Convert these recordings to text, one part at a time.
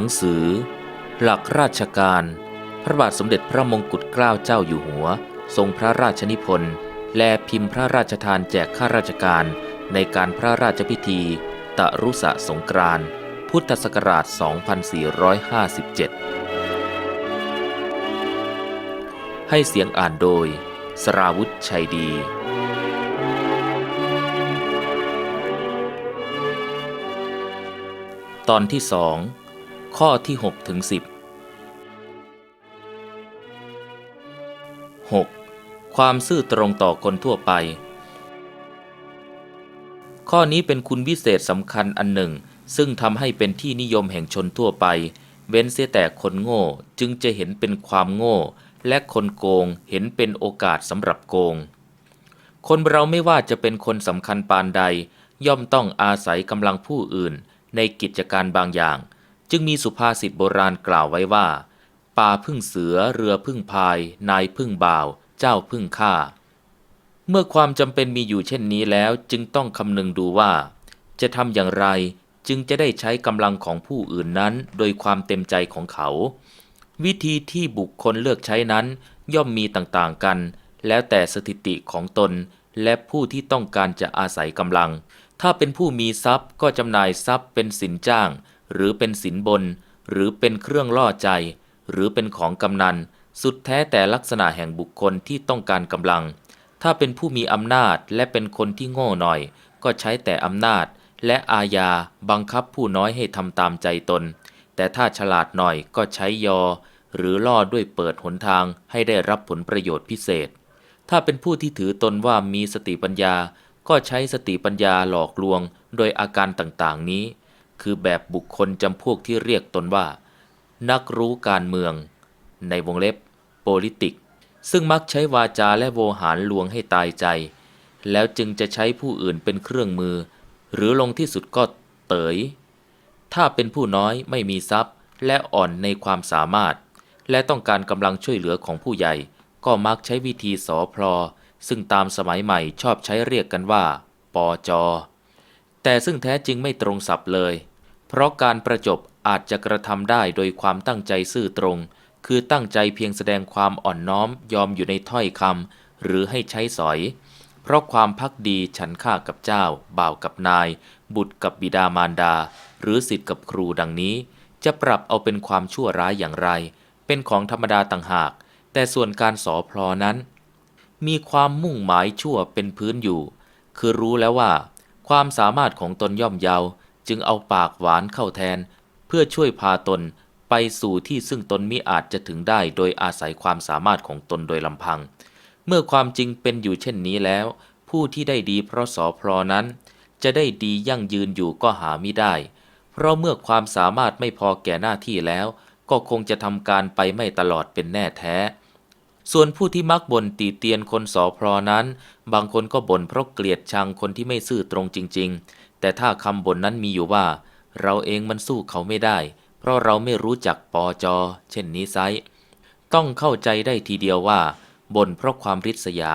นังสือ หลักราชการ พระบาทสมเด็จพระมงกุฎเกล้าเจ้าอยู่หัว ทรงพระราชนิพนธ์และพิมพ์พระราชทานแจกข้าราชการในการพระราชพิธี ตะรุษะสงกรานต์พุทธศักราช 2457 ให้เสียงอ่านโดย สราวุธชัยดีตอนที่สอง ข้อที่6ถึง10 6. ความซื่อตรงต่อคนทั่วไป ข้อนี้เป็นคุณวิเศษสำคัญอันหนึ่ง ซึ่งทำให้เป็นที่นิยมแห่งชนทั่วไป เว้นเสียแต่คนโง่จึงจะเห็นเป็นความโง่ และคนโกงเห็นเป็นโอกาสสำหรับโกง คนเราไม่ว่าจะเป็นคนสำคัญปานใด ย่อมต้องอาศัยกำลังผู้อื่น ในกิจการบางอย่าง จึงมีสุภาษิตโบราณกล่าวไว้ว่า ป่าพึ่งเสือเรือพึ่งพาย นายพึ่งบ่าว เจ้าพึ่งข้าเมื่อความจำเป็นมีอยู่เช่นนี้แล้วจึงต้องคำนึงดูว่า จะทำอย่างไรจึงจะได้ใช้กำลังของผู้อื่นนั้น โดยความเต็มใจของเขา วิธีที่บุคคลเลือกใช้นั้นย่อมมีต่างๆกัน แล้วแต่สถิติของตน และผู้ที่ต้องการจะอาศัยกำลัง ถ้าเป็นผู้มีทรัพย์ก็จำหน่ายทรัพย์เป็นสินจ้าง หรือเป็นสินบน หรือเป็นเครื่องล่อใจ หรือเป็นของกำนัน สุดแท้แต่ลักษณะแห่งบุคคลที่ต้องการกำลัง ถ้าเป็นผู้มีอำนาจและเป็นคนที่โง่หน่อย ก็ใช้แต่อำนาจ และอาญาบังคับผู้น้อยให้ทำตามใจตน แต่ถ้าฉลาดหน่อยก็ใช้ยอ หรือล่อด้วยเปิดหนทางให้ได้รับผลประโยชน์พิเศษ ถ้าเป็นผู้ที่ถือตนว่ามีสติปัญญา ก็ใช้สติปัญญาหลอกลวง โดยอาการต่างๆนี้ คือแบบบุคคลจำพวกที่เรียกตนว่า นักรู้การเมือง ในวงเล็บ politic ซึ่งมักใช้วาจาและโวหารลวงให้ตายใจ แล้วจึงจะใช้ผู้อื่นเป็นเครื่องมือ หรือลงที่สุดก็เตยถ้าเป็นผู้น้อยไม่มีทรัพย์ และอ่อนในความสามารถ และต้องการกำลังช่วยเหลือของผู้ใหญ่ ก็มักใช้วิธีสอพลอซึ่งตามสมัยใหม่ชอบใช้เรียกกันว่า ปอจอแต่ซึ่งแท้จริงไม่ตรงศัพท์เลย เพราะการประจบอาจจะกระทำได้โดยความตั้งใจซื่อตรง คือตั้งใจเพียงแสดงความอ่อนน้อมยอมอยู่ในถ้อยคำหรือให้ใช้สอย เพราะความพักดีฉันข้ากับเจ้า บ่าวกับนาย บุตรกับบิดามารดา หรือสิทธิ์กับครูดังนี้ จะปรับเอาเป็นความชั่วร้ายอย่างไร เป็นของธรรมดาต่างหาก แต่ส่วนการสอพลอนั้น มีความมุ่งหมายชั่วเป็นพื้นอยู่ คือรู้แล้วว่า ความสามารถของตนย่อมเยาว จึงเอาปากหวานเข้าแทน เพื่อช่วยพาตนไปสู่ที่ซึ่งตนมิอาจจะถึงได้โดยอาศัยความสามารถของตนโดยลำพัง เมื่อความจริงเป็นอยู่เช่นนี้แล้ว ผู้ที่ได้ดีเพราะสอพลอนั้น จะได้ดียั่งยืนอยู่ก็หาไม่ได้ เพราะเมื่อความสามารถไม่พอแก่หน้าที่แล้ว ก็คงจะทำการไปไม่ตลอดเป็นแน่แท้ ส่วนผู้ที่มักบ่นตีเตียนคนสอพลอนั้น บางคนก็บ่นเพราะเกลียดชังคนที่ไม่ซื่อตรงจริง ๆ แต่ถ้าคำบ่นนั้นมีอยู่ว่า เราเองมันสู้เขาไม่ได้ เพราะเราไม่รู้จักปอจอ เช่นนี้ไซต้องเข้าใจได้ทีเดียวว่าบ่นเพราะความริษยา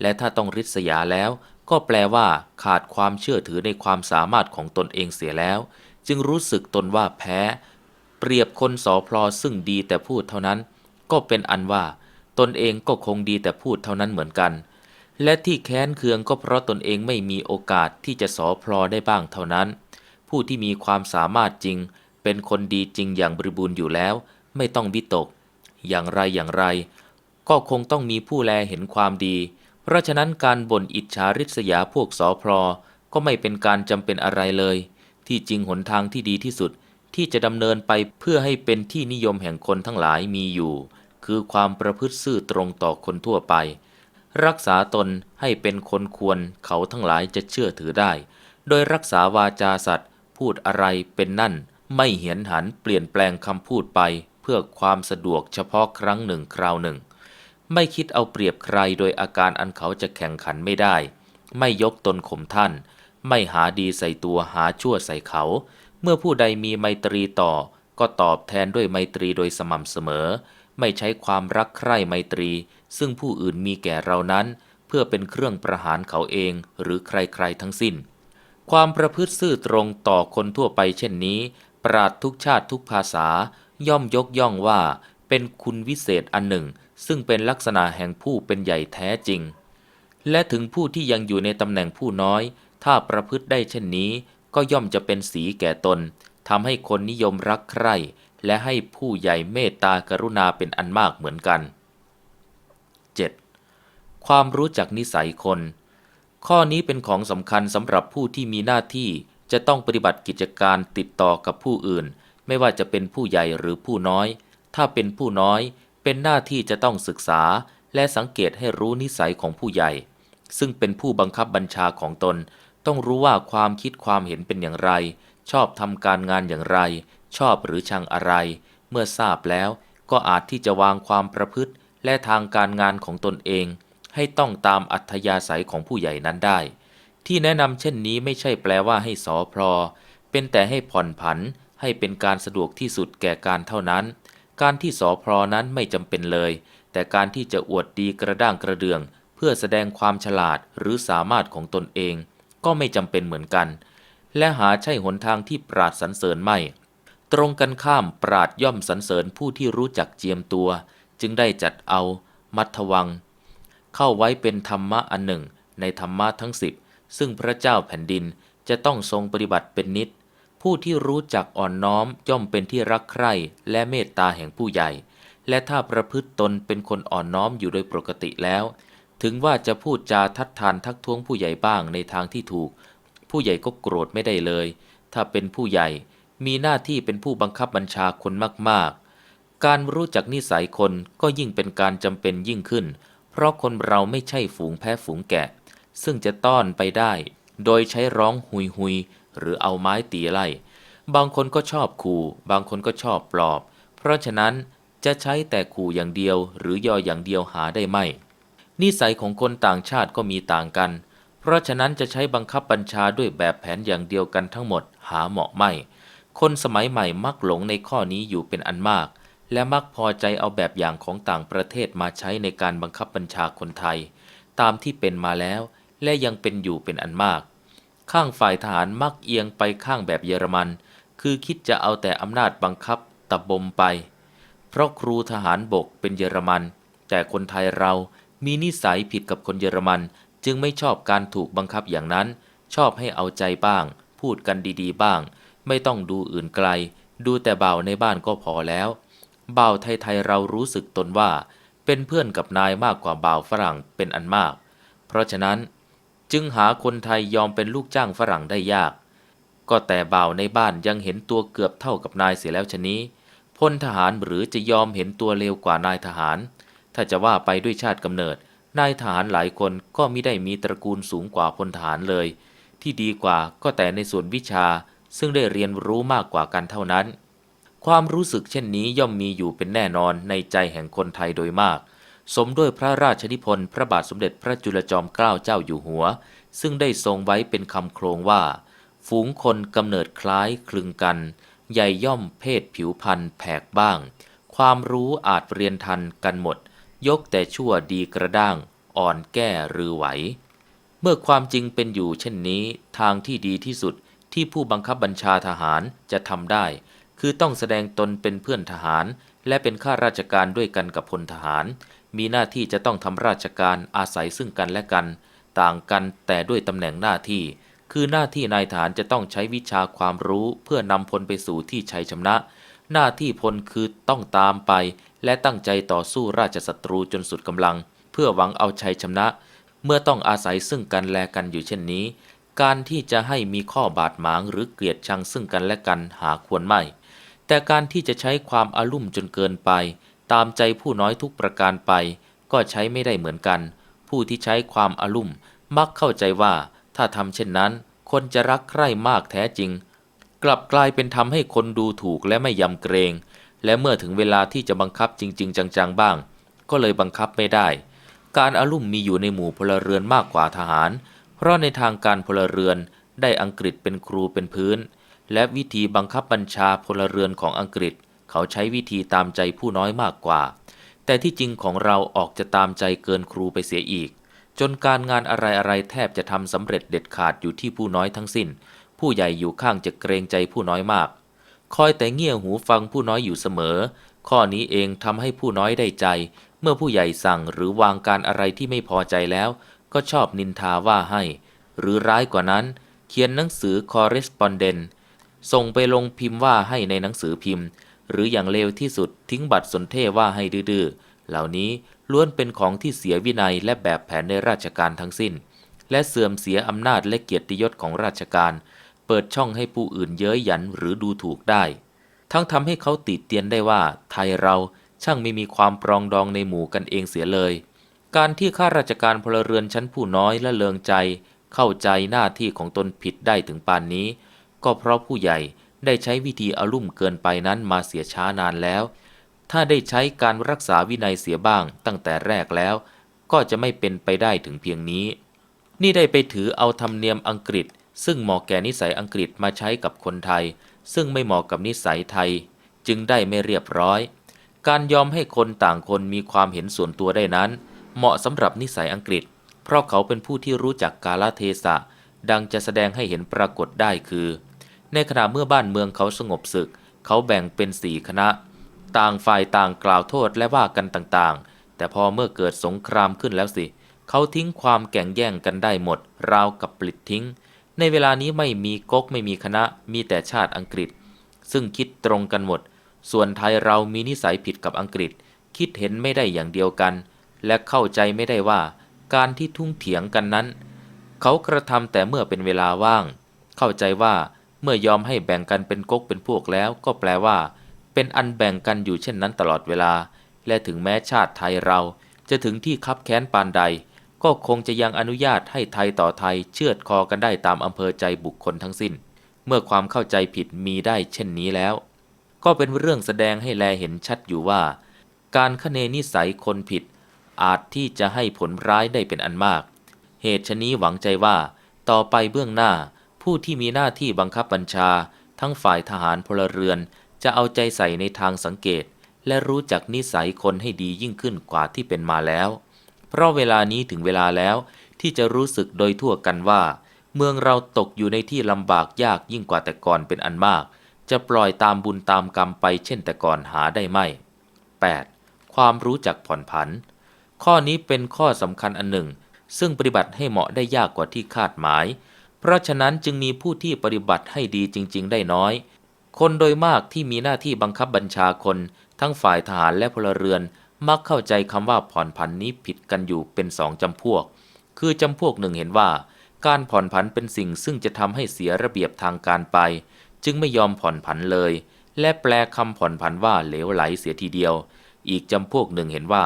และถ้าต้องริษยาแล้ว ก็แปลว่า ขาดความเชื่อถือในความสามารถของตนเองเสียแล้ว จึงรู้สึกตนว่าแพ้ เปรียบคนสอพลอซึ่งดีแต่พูดเท่านั้น ก็เป็นอันว่า ตนเองก็คงดีแต่พูดเท่านั้นเหมือนกัน และที่แค้นเคืองก็เพราะตนเองไม่มีโอกาสที่จะสอพลอได้บ้างเท่านั้น ผู้ที่มีความสามารถจริง เป็นคนดีจริงอย่างบริบูรณ์อยู่แล้ว ไม่ต้องวิตก อย่างไรอย่างไร ก็คงต้องมีผู้แลเห็นความดี เพราะฉะนั้นการบ่นอิจฉาริษยาพวกสอพลอก็ไม่เป็นการจำเป็นอะไรเลย ที่จริงหนทางที่ดีที่สุดที่จะดำเนินไปเพื่อให้เป็นที่นิยมแห่งคนทั้งหลายมีอยู่ คือความประพฤติซื่อตรงต่อคนทั่วไป รักษาตนให้เป็นคนควรเขาทั้งหลายจะเชื่อถือได้ โดยรักษาวาจาสัตว์ พูดอะไรเป็นนั่น ไม่เหียนหันเปลี่ยนแปลงคำพูดไป เพื่อความสะดวกเฉพาะครั้งหนึ่งคราวหนึ่ง ไม่คิดเอาเปรียบใครโดยอาการอันเขาจะแข่งขันไม่ได้ ไม่ยกตนข่มท่าน ไม่หาดีใส่ตัวหาชั่วใส่เขา เมื่อผู้ใดมีไมตรีต่อ ก็ตอบแทนด้วยไมตรีโดยสม่ำเสมอ ไม่ใช้ความรักใคร่ไมตรี ซึ่งผู้อื่นมีแก่เรานั้น เพื่อเป็นเครื่องประหารเขาเองหรือใครๆทั้งสิ้น ความประพฤติซื่อตรงต่อคนทั่วไปเช่นนี้ ปราดทุกชาติทุกภาษา ย่อมยกย่องว่า เป็นคุณวิเศษอันหนึ่ง ซึ่งเป็นลักษณะแห่งผู้เป็นใหญ่แท้จริง และถึงผู้ที่ยังอยู่ในตำแหน่งผู้น้อย ถ้าประพฤติได้เช่นนี้ ก็ย่อมจะเป็นสีแก่ตนทำให้คนนิยมรักใคร่และให้ผู้ใหญ่เมตตากรุณาเป็นอันมากเหมือนกัน 7. ความรู้จักนิสัยคน ข้อนี้เป็นของสำคัญสำหรับผู้ที่มีหน้าที่จะต้องปฏิบัติกิจการติดต่อกับผู้อื่น ไม่ว่าจะเป็นผู้ใหญ่หรือผู้น้อย ถ้าเป็นผู้น้อย เป็นหน้าที่จะต้องศึกษา และสังเกตให้รู้นิสัยของผู้ใหญ่ ซึ่งเป็นผู้บังคับบัญชาของตน ต้องรู้ว่าความคิดความเห็นเป็นอย่างไร ชอบทำการงานอย่างไร ชอบหรือชังอะไร เมื่อทราบแล้วก็อาจที่จะวางความประพฤติ และทางการงานของตนเองให้ต้องตามอัธยาศัยของผู้ใหญ่นั้นได้ ที่แนะนำเช่นนี้ไม่ใช่แปลว่าให้สอพลอเป็นแต่ให้ผ่อนผันให้เป็นการสะดวกที่สุดแก่การเท่านั้น การที่สอพลอนั้นไม่จำเป็นเลย แต่การที่จะอวดดีกระด้างกระเดือง เพื่อแสดงความฉลาดหรือสามารถของตนเอง ก็ไม่จำเป็นเหมือนกัน และหาใช่หนทางที่ปราดสรรเสริญไม่ ตรงกันข้ามปราดย่อมสรรเสริญผู้ที่รู้จักเจียมตัว จึงได้จัดเอามัทวัง เข้าไว้เป็นธรรมะอันหนึ่งในธรรมะทั้งสิบซึ่งพระเจ้าแผ่นดินจะต้องทรงปฏิบัติเป็นนิด ผู้ที่รู้จักอ่อนน้อมย่อมเป็นที่รักใคร่และเมตตาแห่งผู้ใหญ่ และถ้าประพฤติตนเป็นคนอ่อนน้อมอยู่โดยปกติแล้ว ถึงว่าจะพูดจาทัดทานทักท้วงผู้ใหญ่บ้างในทางที่ถูก ผู้ใหญ่ก็โกรธไม่ได้เลย ถ้าเป็นผู้ใหญ่มีหน้าที่เป็นผู้บังคับบัญชาคนมาก การรู้จักนิสัยคนก็ยิ่งเป็นการจำเป็นยิ่งขึ้น เพราะคนเราไม่ใช่ฝูงแพ้ฝูงแกะ ซึ่งจะต้อนไปได้ โดยใช้ร้องหุยหุยหรือเอาไม้ตีไล่ บางคนก็ชอบขู่บางคนก็ชอบปลอบ เพราะฉะนั้นจะใช้แต่ขู่อย่างเดียว หรือยออย่างเดียวหาได้ไม่ นิสัยของคนต่างชาติก็มีต่างกัน เพราะฉะนั้นจะใช้บังคับบัญชาด้วยแบบแผนอย่างเดียวกันทั้งหมดหาเหมาะไม่ คนสมัยใหม่มักหลงในข้อนี้อยู่เป็นอันมาก และมักพอใจเอาแบบอย่างของต่างประเทศมาใช้ในการบังคับบัญชาคนไทย ตามที่เป็นมาแล้ว และยังเป็นอยู่เป็นอันมาก ข้างฝ่ายทหารมักเอียงไปข้างแบบเยอรมัน คือคิดจะเอาแต่อำนาจบังคับตะบมไป เพราะครูทหารบกเป็นเยอรมัน แต่คนไทยเรามีนิสัยผิดกับคนเยอรมัน จึงไม่ชอบการถูกบังคับอย่างนั้น ชอบให้เอาใจบ้าง พูดกันดีๆ บ้าง ไม่ต้องดูอื่นไกล ดูแต่เบาในบ้านก็พอแล้ว บ่าวไทยๆเรารู้สึกตนว่า เป็นเพื่อนกับนายมากกว่าบ่าวฝรั่งเป็นอันมาก เพราะฉะนั้นจึงหาคนไทยยอมเป็นลูกจ้างฝรั่งได้ยาก ก็แต่บ่าวในบ้านยังเห็นตัวเกือบเท่ากับนายเสียแล้วชนี้พลทหารหรือจะยอมเห็นตัวเลวกว่านายทหาร ถ้าจะว่าไปด้วยชาติกำเนิด นายทหารหลายคนก็ม่ได้มีตระกูลสูงกว่าพลทหารเลย ที่ดีกว่าก็แต่ในส่วนวิชาซึ่งได้เรียนรู้มากกว่ากันเท่านั้น ความรู้สึกเช่นนี้ย่อมมีอยู่เป็นแน่นอนในใจแห่งคนไทยโดยมาก สมด้วยพระราชนิพนธ์พระบาทสมเด็จพระจุลจอมเกล้าเจ้าอยู่หัว ซึ่งได้ทรงไว้เป็นคำโครงว่า ฝูงคนกำเนิดคล้ายคลึงกัน ใหญ่ย่อมเพศผิวพันธ์แผกบ้าง ความรู้อาจเรียนทันกันหมด ยกแต่ชั่วดีกระด้าง อ่อนแก้หรือไหว เมื่อความจริงเป็นอยู่เช่นนี้ ทางที่ดีที่สุดที่ผู้บังคับบัญชาทหารจะทำได้ คือต้องแสดงตนเป็นเพื่อนทหาร และเป็นข้าราชการด้วยกันกับพลทหาร มีหน้าที่จะต้องทำราชการอาศัยซึ่งกันและกัน ต่างกันแต่ด้วยตำแหน่งหน้าที่ คือหน้าที่นายทหารจะต้องใช้วิชาความรู้เพื่อนำพลไปสู่ที่ชัยชนะ หน้าที่พลคือต้องตามไป และตั้งใจต่อสู้ราชศัตรูจนสุดกำลัง เพื่อหวังเอาชัยชนะ เมื่อต้องอาศัยซึ่งกันและกันอยู่เช่นนี้ การที่จะให้มีข้อบาดหมางหรือเกลียดชังซึ่งกันและกันหาควรไม่ แต่การที่จะใช้ความอารุ่มจนเกินไป ตามใจผู้น้อยทุกประการไป ก็ใช้ไม่ได้เหมือนกัน ผู้ที่ใช้ความอารุ่มมักเข้าใจว่า ถ้าทำเช่นนั้น คนจะรักใคร่มากแท้จริง กลับกลายเป็นทำให้คนดูถูกและไม่ยำเกรง และเมื่อถึงเวลาที่จะบังคับจริง ๆ จังๆบ้าง ก็เลยบังคับไม่ได้ การอารุ่มมีอยู่ในหมู่พลเรือนมากกว่าทหาร เพราะในทางการพลเรือนได้อังกฤษเป็นครูเป็นพื้น และวิธีบังคับบัญชาพลเรือนของอังกฤษ เขาใช้วิธีตามใจผู้น้อยมากกว่า แต่ที่จริงของเราออกจะตามใจเกินครูไปเสียอีก จนการงานอะไรๆแทบจะทำสำเร็จเด็ดขาดอยู่ที่ผู้น้อยทั้งสิ้น ผู้ใหญ่อยู่ข้างจะเกรงใจผู้น้อยมาก คอยแต่เงี่ยหูฟังผู้น้อยอยู่เสมอ ข้อนี้เองทำให้ผู้น้อยได้ใจ เมื่อผู้ใหญ่สั่งหรือวางการอะไรที่ไม่พอใจแล้ว ก็ชอบนินทาว่าให้ หรือร้ายกว่านั้น เขียนหนังสือ correspondence ส่งไปลงพิมพ์ว่าให้ในหนังสือพิมพ์ หรืออย่างเลวที่สุดทิ้งบัตรสนเทว่าให้ดื้อๆเหล่านี้ล้วนเป็นของที่เสียวินัยและแบบแผนในราชการทั้งสิ้น และเสื่อมเสียอำนาจและเกียรติยศของราชการ เปิดช่องให้ผู้อื่นเย้ยหยันหรือดูถูกได้ ทั้งทำให้เขาติดเตียนได้ว่า ไทยเราช่างไม่มีความปรองดองในหมู่กันเองเสียเลย การที่ข้าราชการพลเรือนชั้นผู้น้อยและเลิงใจ เข้าใจหน้าที่ของตนผิดได้ถึงปานนี้ ก็เพราะผู้ใหญ่ได้ใช้วิธีอารุ่มเกินไปนั้นมาเสียช้านานแล้ว ถ้าได้ใช้การรักษาวินัยเสียบ้างตั้งแต่แรกแล้ว ก็จะไม่เป็นไปได้ถึงเพียงนี้ นี่ได้ไปถือเอาธรรมเนียมอังกฤษ ซึ่งเหมาะแก่นิสัยอังกฤษมาใช้กับคนไทย ซึ่งไม่เหมาะกับนิสัยไทย จึงได้ไม่เรียบร้อย การยอมให้คนต่างคนมีความเห็นส่วนตัวได้นั้น เหมาะสำหรับนิสัยอังกฤษ เพราะเขาเป็นผู้ที่รู้จักกาลเทศะ ดังจะแสดงให้เห็นปรากฏได้คือ ในขณะเมื่อบ้านเมืองเขาสงบศึก เขาแบ่งเป็นสี่คณะ ต่างฝ่ายต่างกล่าวโทษและว่ากันต่างๆ แต่พอเมื่อเกิดสงครามขึ้นแล้วสิ เขาทิ้งความแก่งแย่งกันได้หมด ราวกับปลิดทิ้ง ในเวลานี้ไม่มีก๊กไม่มีคณะ มีแต่ชาติอังกฤษ ซึ่งคิดตรงกันหมด ส่วนไทยเรามีนิสัยผิดกับอังกฤษ คิดเห็นไม่ได้อย่างเดียวกัน และเข้าใจไม่ได้ว่า การที่ทุ่งเถียงกันนั้น เขากระทำแต่เมื่อเป็นเวลาว่าง เข้าใจว่า เมื่อยอมให้แบ่งกันเป็นก๊กเป็นพวกแล้ว ก็แปลว่า เป็นอันแบ่งกันอยู่เช่นนั้นตลอดเวลา และถึงแม้ชาติไทยเรา จะถึงที่คับแค้นปานใด ก็คงจะยังอนุญาตให้ไทยต่อไทยเชือดคอกันได้ตามอำเภอใจบุคคลทั้งสิ้น เมื่อความเข้าใจผิดมีได้เช่นนี้แล้ว ก็เป็นเรื่องแสดงให้แลเห็นชัดอยู่ว่า การคเนนิสัยคนผิด อาจที่จะให้ผลร้ายได้เป็นอันมาก เหตุชนี้หวังใจว่า ต่อไปเบื้องหน้า ผู้ที่มีหน้าที่บังคับบัญชา ทั้งฝ่ายทหารพลเรือน จะเอาใจใส่ในทางสังเกต และรู้จักนิสัยคนให้ดียิ่งขึ้นกว่าที่เป็นมาแล้ว เพราะเวลานี้ถึงเวลาแล้ว ที่จะรู้สึกโดยทั่วกันว่า เมืองเราตกอยู่ในที่ลำบากยากยิ่งกว่าแต่ก่อนเป็นอันมาก จะปล่อยตามบุญตามกรรมไปเช่นแต่ก่อนหาได้ไม่ 8. ความรู้จักผ่อนผัน ข้อนี้เป็นข้อสำคัญอันหนึ่ง ซึ่งปฏิบัติให้เหมาะได้ยากกว่าที่คาดหมาย เพราะฉะนั้นจึงมีผู้ที่ปฏิบัติให้ดีจริง ๆ ได้น้อย คนโดยมากที่มีหน้าที่บังคับบัญชาคน ทั้งฝ่ายทหารและพลเรือน มักเข้าใจคำว่าผ่อนผันนี้ผิดกันอยู่เป็นสองจำพวก คือจำพวกหนึ่งเห็นว่า การผ่อนผันเป็นสิ่งซึ่งจะทำให้เสียระเบียบทางการไป จึงไม่ยอมผ่อนผันเลย และแปลคำผ่อนผันว่าเหลวไหลเสียทีเดียว อีกจำพวกหนึ่งเห็นว่า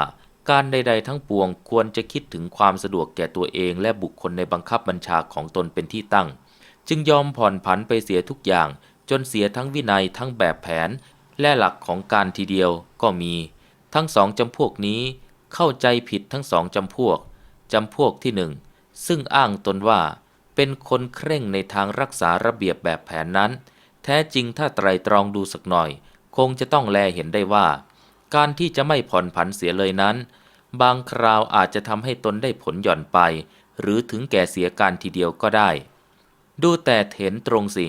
การใด ๆ ทั้งปวงควรจะคิดถึงความสะดวกแก่ตัวเองและบุคคลในบังคับบัญชาของตนเป็นที่ตั้ง จึงยอมผ่อนผันไปเสียทุกอย่าง จนเสียทั้งวินัยทั้งแบบแผน และหลักของการทีเดียวก็มี ทั้งสองจำพวกนี้เข้าใจผิดทั้งสองจำพวกจำพวกที่หนึ่งซึ่งอ้างตนว่า เป็นคนเคร่งในทางรักษาระเบียบแบบแผนนั้น แท้จริงถ้าไตรตรองดูสักหน่อย คงจะต้องแลเห็นได้ว่า การที่จะไม่ผ่อนผันเสียเลยนั้น บางคราวอาจจะทำให้ตนได้ผลหย่อนไป หรือถึงแก่เสียการทีเดียวก็ได้ ดูแต่เห็นตรงสิ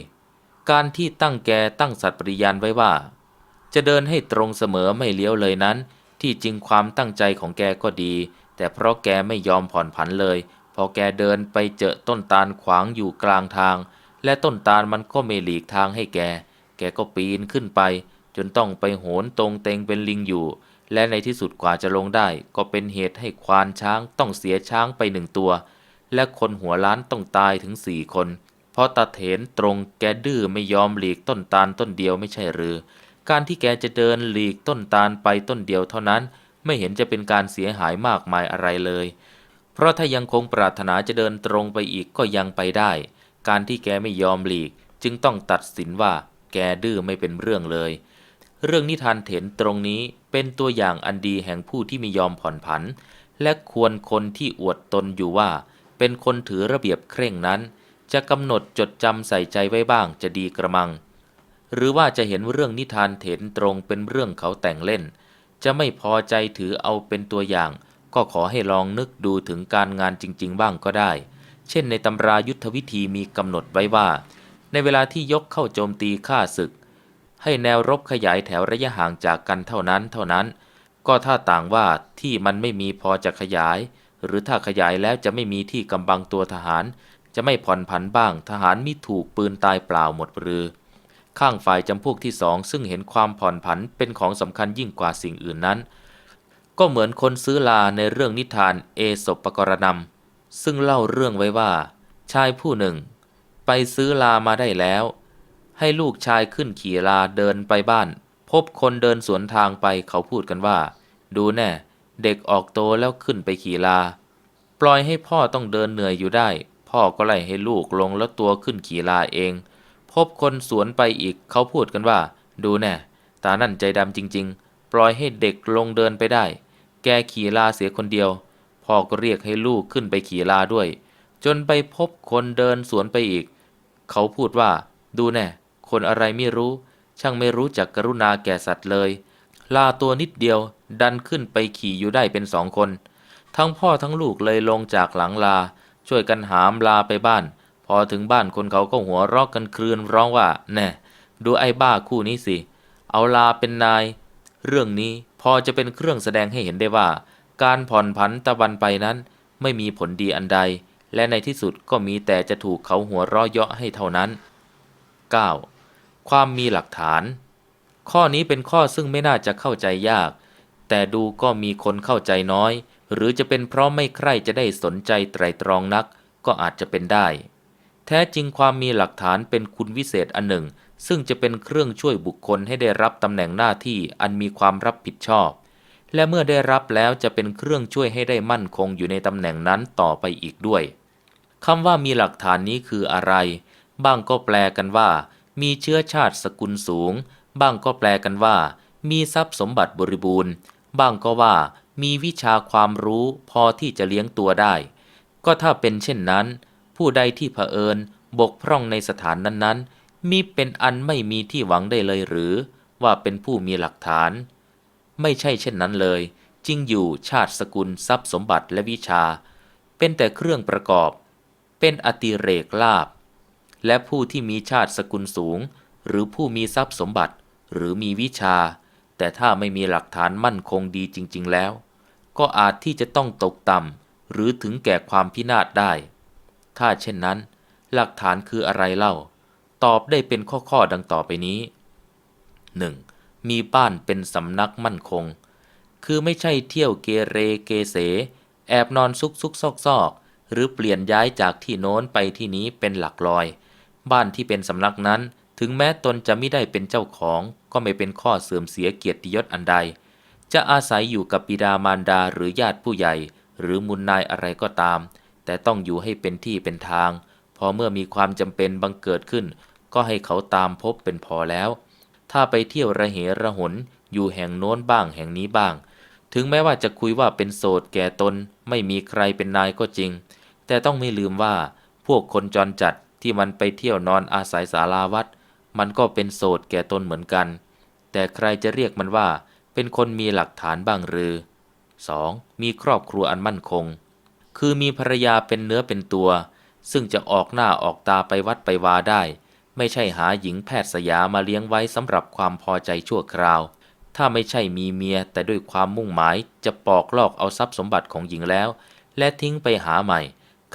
การที่ตั้งแกตั้งสัตว์ปริยานไว้ว่า จะเดินให้ตรงเสมอไม่เลี้ยวเลยนั้น ที่จริงความตั้งใจของแกก็ดี แต่เพราะแกไม่ยอมผ่อนผันเลย พอแกเดินไปเจอต้นตาลขวางอยู่กลางทาง และต้นตาลมันก็ไม่หลีกทางให้แก แกก็ปีนขึ้นไป จนต้องไปโหนตรงเตงเป็นลิงอยู่ และในที่สุดกว่าจะลงได้ ก็เป็นเหตุให้ควานช้างต้องเสียช้างไปหนึ่งตัว และคนหัวล้านต้องตายถึงสี่คน เพราะตาเถนตรงแกดื้อไม่ยอมหลีกต้นตาลต้นเดียวไม่ใช่หรือ การที่แกจะเดินหลีกต้นตาลไปต้นเดียวเท่านั้น ไม่เห็นจะเป็นการเสียหายมากมายอะไรเลย เพราะถ้ายังคงปรารถนาจะเดินตรงไปอีกก็ยังไปได้ การที่แกไม่ยอมหลีก จึงต้องตัดสินว่า แกดื้อไม่เป็นเรื่องเลย เรื่องนิทานเถนตรงนี้เป็นตัวอย่างอันดีแห่งผู้ที่ม่ยอมผ่อนผัน และควรคนที่อวดตนอยู่ว่า เป็นคนถือระเบียบเคร่งนั้น จะกำหนดจดจำใส่ใจไว้บ้างจะดีกระมัง หรือว่าจะเห็นเรื่องนิทานเถนตรงเป็นเรื่องเขาแต่งเล่น จะไม่พอใจถือเอาเป็นตัวอย่าง ก็ขอให้ลองนึกดูถึงการงานจริง ๆ บ้างก็ได้ เช่นในตำรายุทธวิธีมีกำหนดไว้ว่า ในเวลาที่ยกเข้าโจมตีข้าศึก ให้แนวรบขยายแถวระยะห่างจากกันเท่านั้นเท่านั้น ก็ถ้าต่างว่าที่มันไม่มีพอจะขยาย หรือถ้าขยายแล้วจะไม่มีที่กำบังตัวทหาร จะไม่ผ่อนผันบ้าง ทหารมิถูกปืนตายเปล่าหมดหรือ ข้างฝ่ายจำพวกที่สองซึ่งเห็นความผ่อนผันเป็นของสำคัญยิ่งกว่าสิ่งอื่นนั้น ก็เหมือนคนซื้อลาในเรื่องนิทานเอสปกรณำซึ่งเล่าเรื่องไว้ว่า ชายผู้หนึ่ง ไปซื้อลามาได้แล้ว ให้ลูกชายขึ้นขี่ลาเดินไปบ้าน พบคนเดินสวนทางไปเขาพูดกันว่า ดูแน่ เด็กออกโตแล้วขึ้นไปขี่ลา ปล่อยให้พ่อต้องเดินเหนื่อยอยู่ได้ พ่อก็ไล่ให้ลูกลงแล้วตัวขึ้นขี่ลาเอง พบคนสวนไปอีกเขาพูดกันว่า ดูแน่ ตานั่นใจดำจริง ๆ ปล่อยให้เด็กลงเดินไปได้ แกขี่ลาเสียคนเดียว พ่อก็เรียกให้ลูกขึ้นไปขี่ลาด้วย จนไปพบคนเดินสวนไปอีก เขาพูดว่า ดูแน่ คนอะไรไม่รู้ ช่างไม่รู้จักกรุณาแก่สัตว์เลย ลาตัวนิดเดียวดันขึ้นไปขี่อยู่ได้เป็นสองคน ทั้งพ่อทั้งลูกเลยลงจากหลังลา ช่วยกันหามลาไปบ้าน พอถึงบ้านคนเขาก็หัวเรอกกันครืนร้องว่า แน่ดูไอ้บ้าคู่นี้สิ เอาลาเป็นนาย เรื่องนี้พอจะเป็นเครื่องแสดงให้เห็นได้ว่า การผ่อนผันตะวันไปนั้นไม่มีผลดีอันใด และในที่สุดก็มีแต่จะถูกเขาหัวเราะเยาะให้เท่านั้น 9. ความมีหลักฐาน ข้อนี้เป็นข้อซึ่งไม่น่าจะเข้าใจยาก แต่ดูก็มีคนเข้าใจน้อย หรือจะเป็นเพราะไม่ใคร่จะได้สนใจไตรตรองนัก ก็อาจจะเป็นได้ แท้จริงความมีหลักฐานเป็นคุณวิเศษอันหนึ่ง ซึ่งจะเป็นเครื่องช่วยบุคคลให้ได้รับตำแหน่งหน้าที่อันมีความรับผิดชอบ และเมื่อได้รับแล้วจะเป็นเครื่องช่วยให้ได้มั่นคงอยู่ในตำแหน่งนั้นต่อไปอีกด้วยคำว่ามีหลักฐานนี้คืออะไร บ้างก็แปลกันว่า มีเชื้อชาติสกุลสูง บ้างก็แปลกันว่า มีทรัพย์สมบัติบริบูรณ์ บ้างก็ว่า มีวิชาความรู้พอที่จะเลี้ยงตัวได้ ก็ถ้าเป็นเช่นนั้น ผู้ใดที่เผอิญบกพร่องในสถานนั้นๆมิเป็นอันไม่มีที่หวังได้เลยหรือ ว่าเป็นผู้มีหลักฐาน ไม่ใช่เช่นนั้นเลย จริงอยู่ชาติสกุลทรัพย์สมบัติและวิชา เป็นแต่เครื่องประกอบ เป็นอติเรกลาบ และผู้ที่มีชาติสกุลสูง หรือผู้มีทรัพย์สมบัติ หรือมีวิชา แต่ถ้าไม่มีหลักฐานมั่นคงดีจริง ๆ แล้ว ก็อาจที่จะต้องตกต่ำหรือถึงแก่ความพินาศได้ ถ้าเช่นนั้น หลักฐานคืออะไรเล่า ตอบได้เป็นข้อๆดังต่อไปนี้ 1. มีบ้านเป็นสำนักมั่นคง คือไม่ใช่เที่ยวเกเรเกเส แอบนอนซุกซุกซอกซอกหรือเปลี่ยนย้ายจากที่โน้นไปที่นี้เป็นหลักลอย บ้านที่เป็นสำนักนั้น ถึงแม้ตนจะไม่ได้เป็นเจ้าของ ก็ไม่เป็นข้อเสื่อมเสียเกียรติยศอันใด จะอาศัยอยู่กับบิดามารดาหรือญาติผู้ใหญ่ หรือมุนนายอะไรก็ตาม แต่ต้องอยู่ให้เป็นที่เป็นทาง พอเมื่อมีความจำเป็นบังเกิดขึ้น ก็ให้เขาตามพบเป็นพอแล้ว ถ้าไปเที่ยวระเหระหน อยู่แห่งโน้นบ้างแห่งนี้บ้าง ถึงแม้ว่าจะคุยว่าเป็นโสดแก่ตน ไม่มีใครเป็นนายก็จริง แต่ต้องไม่ลืมว่าพวกคนจรจัด ที่มันไปเที่ยวนอนอาศัยศาลาวัด มันก็เป็นโสดแก่ตนเหมือนกัน แต่ใครจะเรียกมันว่า เป็นคนมีหลักฐานบ้างหรือ 2. มีครอบครัวอันมั่นคง คือมีภรรยาเป็นเนื้อเป็นตัว ซึ่งจะออกหน้าออกตาไปวัดไปวาได้ ไม่ใช่หาหญิงแพทย์สยามาเลี้ยงไว้สำหรับความพอใจชั่วคราว ถ้าไม่ใช่มีเมียแต่ด้วยความมุ่งหมายจะปอกลอกเอาทรัพย์สมบัติของหญิงแล้ว และทิ้งไปหาใหม่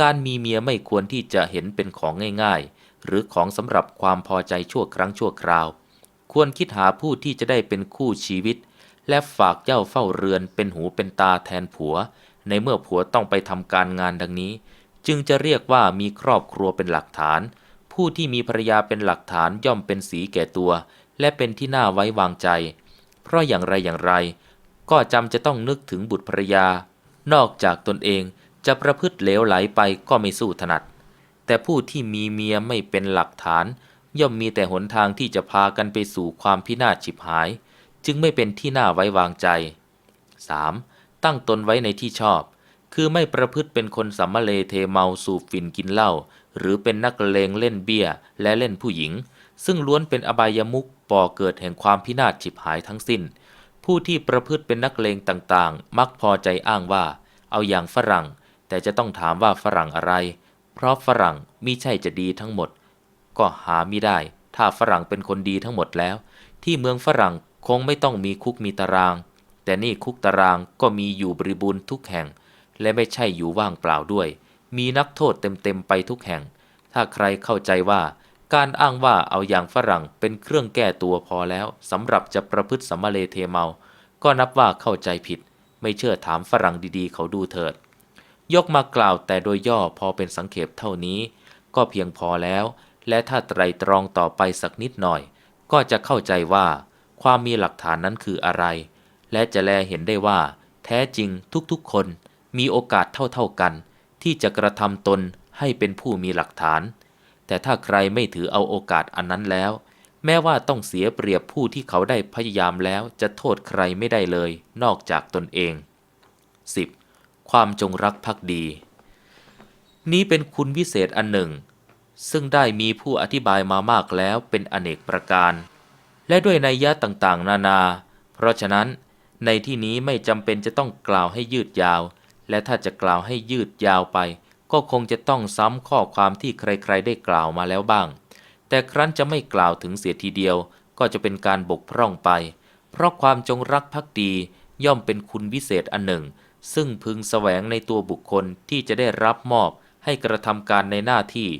การมีเมียไม่ควรที่จะเห็นเป็นของง่ายๆ หรือของสำหรับความพอใจชั่วครั้งชั่วคราว ควรคิดหาผู้ที่จะได้เป็นคู่ชีวิต และฝากเจ้าเฝ้าเรือนเป็นหูเป็นตาแทนผัว ในเมื่อผัวต้องไปทำการงานดังนี้ จึงจะเรียกว่ามีครอบครัวเป็นหลักฐาน ผู้ที่มีภรรยาเป็นหลักฐานย่อมเป็นสีแก่ตัว และเป็นที่น่าไว้วางใจ เพราะอย่างไรอย่างไร ก็จำจะต้องนึกถึงบุตรภรรยา นอกจากตนเอง จะประพฤติเหลวไหลไปก็ไม่สู้ถนัด แต่ผู้ที่มีเมียไม่เป็นหลักฐาน ย่อมมีแต่หนทางที่จะพากันไปสู่ความพินาศฉิบหาย จึงไม่เป็นที่น่าไว้วางใจ 3. ตั้งตนไว้ในที่ชอบ คือไม่ประพฤติเป็นคนสัมมาเลเทเมาสูบฝิ่นกินเหล้าหรือเป็นนักเลงเล่นเบี้ยและเล่นผู้หญิง ซึ่งล้วนเป็นอบายมุขป่อเกิดแห่งความพินาศฉิบหายทั้งสิ้น ผู้ที่ประพฤติเป็นนักเลงต่างๆ มักพอใจอ้างว่า เอาอย่างฝรั่ง แต่จะต้องถามว่าฝรั่งอะไร เพราะฝรั่งมิใช่จะดีทั้งหมด ก็หาไม่ได้ ถ้าฝรั่งเป็นคนดีทั้งหมดแล้ว ที่เมืองฝรั่งคงไม่ต้องมีคุกมีตาราง แต่นี่คุกตารางก็มีอยู่บริบูรณ์ทุกแห่ง และไม่ใช่อยู่ว่างเปล่าด้วย มีนักโทษเต็มๆไปทุกแห่ง ถ้าใครเข้าใจว่า การอ้างว่าเอาอย่างฝรั่งเป็นเครื่องแก้ตัวพอแล้วสำหรับจะประพฤติสัมมาเลเทเมา ก็นับว่าเข้าใจผิด ไม่เชื่อถามฝรั่งดีๆ เขาดูเถิด ยกมากล่าวแต่โดยย่อพอเป็นสังเขปเท่านี้ ก็เพียงพอแล้ว และถ้าไตรตรองต่อไปสักนิดหน่อย ก็จะเข้าใจว่า ความมีหลักฐานนั้นคืออะไร และจะแลเห็นได้ว่า แท้จริงทุกๆคนมีโอกาสเท่าๆกัน ที่จะกระทำตนให้เป็นผู้มีหลักฐาน แต่ถ้าใครไม่ถือเอาโอกาสอันนั้นแล้ว แม้ว่าต้องเสียเปรียบผู้ที่เขาได้พยายามแล้วจะโทษใครไม่ได้เลย นอกจากตนเอง 10. ความจงรักภักดี นี้เป็นคุณวิเศษอันหนึ่ง ซึ่งได้มีผู้อธิบายมามากแล้วเป็นอเนกประการ และด้วยนัยยะต่างๆ นานา เพราะฉะนั้น ในที่นี้ไม่จำเป็นจะต้องกล่าวให้ยืดยาว และถ้าจะกล่าวให้ยืดยาวไป ก็คงจะต้องซ้ำข้อความที่ใครๆ ได้กล่าวมาแล้วบ้าง แต่ครั้นจะไม่กล่าวถึงเสียทีเดียวก็จะเป็นการบกพร่องไป เพราะความจงรักภักดีย่อมเป็นคุณวิเศษอันหนึ่ง ซึ่งพึงแสวงในตัวบุคคลที่จะได้รับมอบให้กระทำการในหน้าที่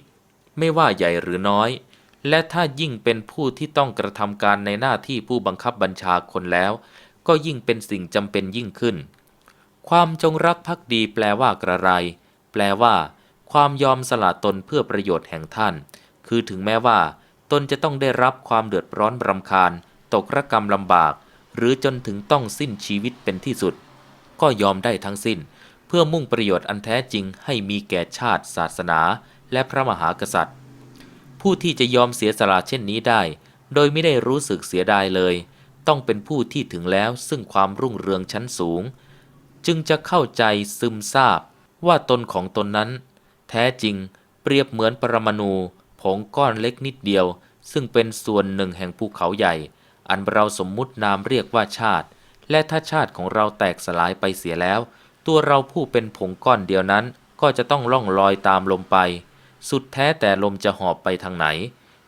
ไม่ว่าใหญ่หรือน้อย และถ้ายิ่งเป็นผู้ที่ต้องกระทำการในหน้าที่ผู้บังคับบัญชาคนแล้ว ก็ยิ่งเป็นสิ่งจำเป็นยิ่งขึ้น ความจงรักภักดีแปลว่ากระไร แปลว่า ความยอมสละตนเพื่อประโยชน์แห่งท่าน คือถึงแม้ว่า ตนจะต้องได้รับความเดือดร้อนรำคาญ ตกระกรรมลำบาก หรือจนถึงต้องสิ้นชีวิตเป็นที่สุด ก็ยอมได้ทั้งสิ้น เพื่อมุ่งประโยชน์อันแท้จริงให้มีแก่ชาติศาสนา และพระมหากษัตริย์ ผู้ที่จะยอมเสียสละเช่นนี้ได้ โดยไม่ได้รู้สึกเสียดายเลย ต้องเป็นผู้ที่ถึงแล้วซึ่งความรุ่งเรืองชั้นสูง จึงจะเข้าใจซึมซาบว่าตนของตนนั้น แท้จริงเปรียบเหมือนปรมาณูผงก้อนเล็กนิดเดียว ซึ่งเป็นส่วนหนึ่งแห่งภูเขาใหญ่ อันเราสมมุตินามเรียกว่าชาติ และถ้าชาติของเราแตกสลายไปเสียแล้ว ตัวเราผู้เป็นผงก้อนเดียวนั้น ก็จะต้องล่องลอยตามลมไป สุดแท้แต่ลมจะหอบไปทางไหน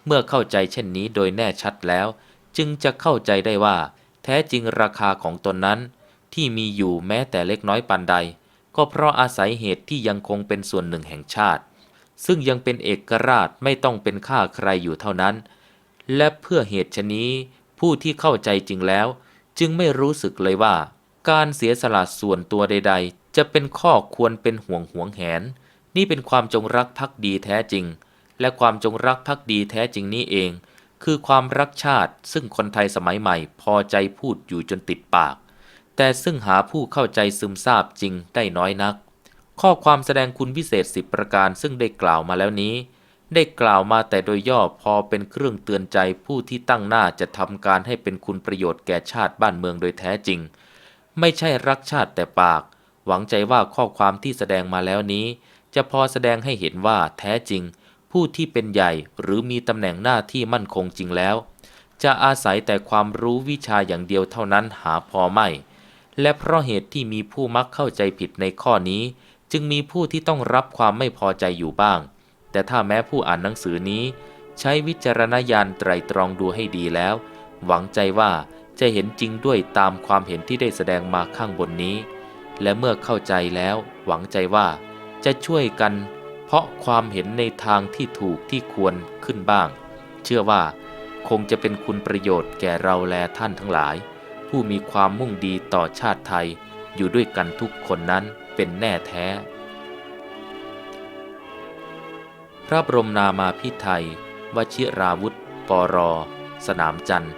เมื่อเข้าใจเช่นนี้โดยแน่ชัดแล้ว จึงจะเข้าใจได้ว่า แท้จริงราคาของตนนั้น ที่มีอยู่แม้แต่เล็กน้อยปานใด ก็เพราะอาศัยเหตุที่ยังคงเป็นส่วนหนึ่งแห่งชาติ ซึ่งยังเป็นเอกราชไม่ต้องเป็นข้าใครอยู่เท่านั้น และเพื่อเหตุชนี้ผู้ที่เข้าใจจริงแล้ว จึงไม่รู้สึกเลยว่า การเสียสละส่วนตัวใด ๆ จะเป็นข้อควรเป็นห่วงห่วงแหน นี่เป็นความจงรักภักดีแท้จริง และความจงรักภักดีแท้จริงนี้เอง คือความรักชาติซึ่งคนไทยสมัยใหม่ พอใจพูดอยู่จนติดปาก แต่ซึ่งหาผู้เข้าใจซึมซาบจริงได้น้อยนัก ข้อความแสดงคุณวิเศษสิบประการซึ่งได้กล่าวมาแล้วนี้ ได้กล่าวมาแต่โดยย่อพอเป็นเครื่องเตือนใจผู้ที่ตั้งหน้าจะทำการให้เป็นคุณประโยชน์แก่ชาติบ้านเมืองโดยแท้จริง ไม่ใช่รักชาติแต่ปาก หวังใจว่าข้อความที่แสดงมาแล้วนี้ จะพอแสดงให้เห็นว่าแท้จริง ผู้ที่เป็นใหญ่หรือมีตำแหน่งหน้าที่มั่นคงจริงแล้ว จะอาศัยแต่ความรู้วิชาอย่างเดียวเท่านั้นหาพอไม่ และเพราะเหตุที่มีผู้มักเข้าใจผิดในข้อนี้ จึงมีผู้ที่ต้องรับความไม่พอใจอยู่บ้าง แต่ถ้าแม้ผู้อ่านหนังสือนี้ ใช้วิจารณญาณไตรตรองดูให้ดีแล้ว หวังใจว่าจะเห็นจริงด้วยตามความเห็นที่ได้แสดงมาข้างบนนี้ และเมื่อเข้าใจแล้ว หวังใจว่า จะช่วยกัน เพราะความเห็นในทางที่ถูกที่ควรขึ้นบ้าง เชื่อว่า คงจะเป็นคุณประโยชน์แก่เราแลท่านทั้งหลาย ผู้มีความมุ่งดีต่อชาติไทยอยู่ด้วยกันทุกคนนั้นเป็นแน่แท้ พระบรมนามาพิไทยวชิราวุธ ปร สนามจันทร์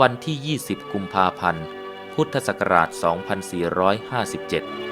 วันที่ 20 กุมภาพันธ์ พุทธศักราช 2457